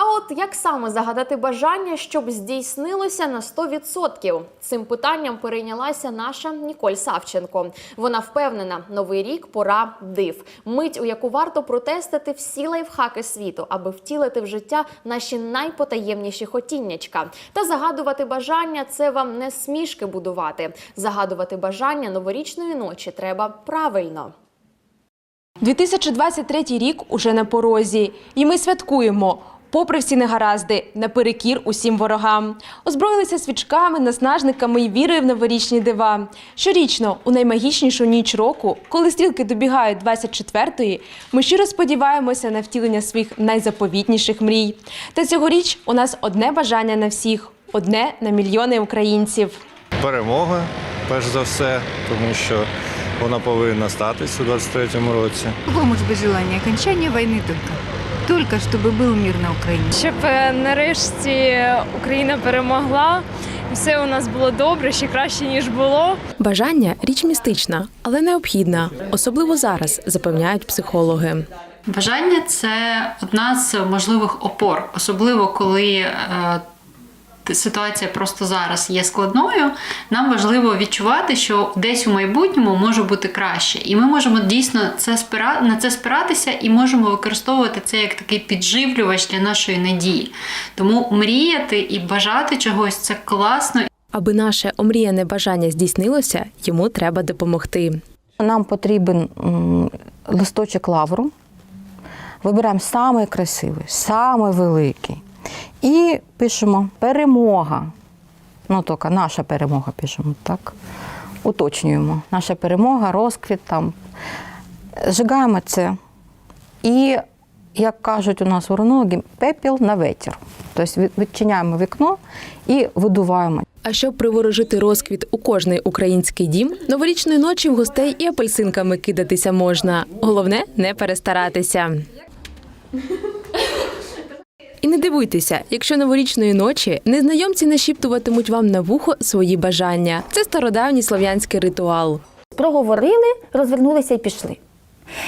А от як саме загадати бажання, щоб здійснилося на 100%? Цим питанням перейнялася наша Ніколь Савченко. Вона впевнена, новий рік пора див. Мить, у яку варто протестити всі лайфхаки світу, аби втілити в життя наші найпотаємніші хотіннячка. Та загадувати бажання це вам не смішки будувати. Загадувати бажання новорічної ночі треба правильно. 2023 рік уже на порозі, і ми святкуємо. Попри всі негаразди, наперекір усім ворогам, озброїлися свічками, наснажниками і вірою в новорічні дива. Щорічно, у наймагічнішу ніч року, коли стрілки добігають 24-ї, ми щиро сподіваємося на втілення своїх найзаповітніших мрій. Та цьогоріч у нас одне бажання на всіх, одне на мільйони українців. перемога, перш за все, тому що вона повинна статись у 23-му році. Какое может быть желание? Окончание войны только. Чтобы был мир на Украине. щоб е, нарешті Україна перемогла, і все у нас було добре, ще краще ніж було. Бажання річ містична, але необхідна, особливо зараз, запевняють психологи. Бажання це одна з можливих опор, особливо коли е, ситуація просто зараз є складною. Нам важливо відчувати, що десь у майбутньому може бути краще, і ми можемо дійсно це спира... на це спиратися і можемо використовувати це як такий підживлювач для нашої надії. Тому мріяти і бажати чогось це класно Аби наше омріяне бажання здійснилося, йому треба допомогти. Нам потрібен листочок лавру. Вибираємо самий красивий, самий великий. І пишемо перемога. Ну, тільки наша перемога пишемо, так? Уточнюємо. Наша перемога, розквіт там. Зжигаємо це. І, як кажуть у нас урологи, пепіл на ветер. Тобто відчиняємо вікно і видуваємо. А щоб приворожити розквіт у кожний український дім, новорічної ночі в гостей і апельсинками кидатися можна. Головне не перестаратися. Не дивуйтеся, якщо новорічної ночі незнайомці нашіптуватимуть вам на вухо свої бажання. Це стародавній слов'янський ритуал. проговорили, розвернулися і пішли.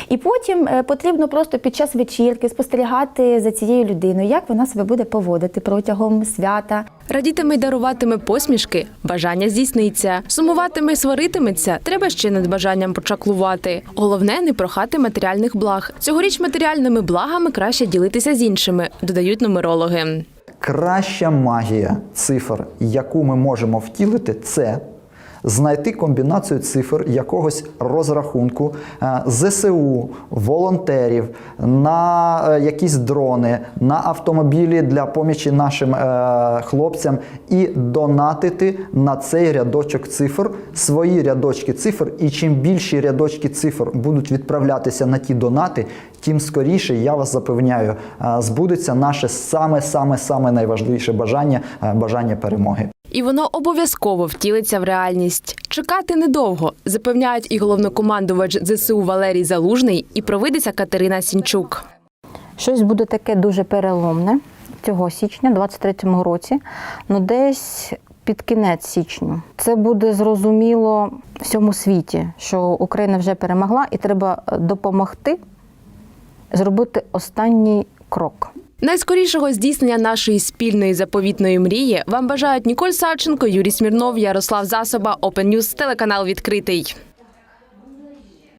І потім е, потрібно просто під час вечірки спостерігати за цією людиною, як вона себе буде поводити протягом свята. Радітиме й даруватиме посмішки, бажання здійсниться. Сумуватиме й сваритиметься, треба ще над бажанням почаклувати. Головне не прохати матеріальних благ. Цьогоріч матеріальними благами краще ділитися з іншими, додають нумерологи. Краща магія цифр, яку ми можемо втілити, це знайти комбінацію цифр якогось розрахунку е, ЗСУ, волонтерів, на е, якісь дрони, на автомобілі для помічі нашим е, хлопцям і донатити на цей рядочок цифр свої рядочки цифр. І чим більші рядочки цифр будуть відправлятися на ті донати, тим скоріше я вас запевняю, збудеться наше саме саме саме найважливіше бажання бажання перемоги. І воно обов'язково втілиться в реальність. Чекати недовго, запевняють і головнокомандувач ЗСУ Валерій Залужний, і провидиця Катерина Сінчук. Щось буде таке дуже переломне цього січня, 23-му році, ну десь під кінець січня. Це буде зрозуміло всьому світі, що Україна вже перемогла, і треба допомогти зробити останній крок. Найскорішого здійснення нашої спільної заповітної мрії вам бажають Ніколь Савченко, Юрій Смірнов, Ярослав Засоба, Open News, телеканал відкритий.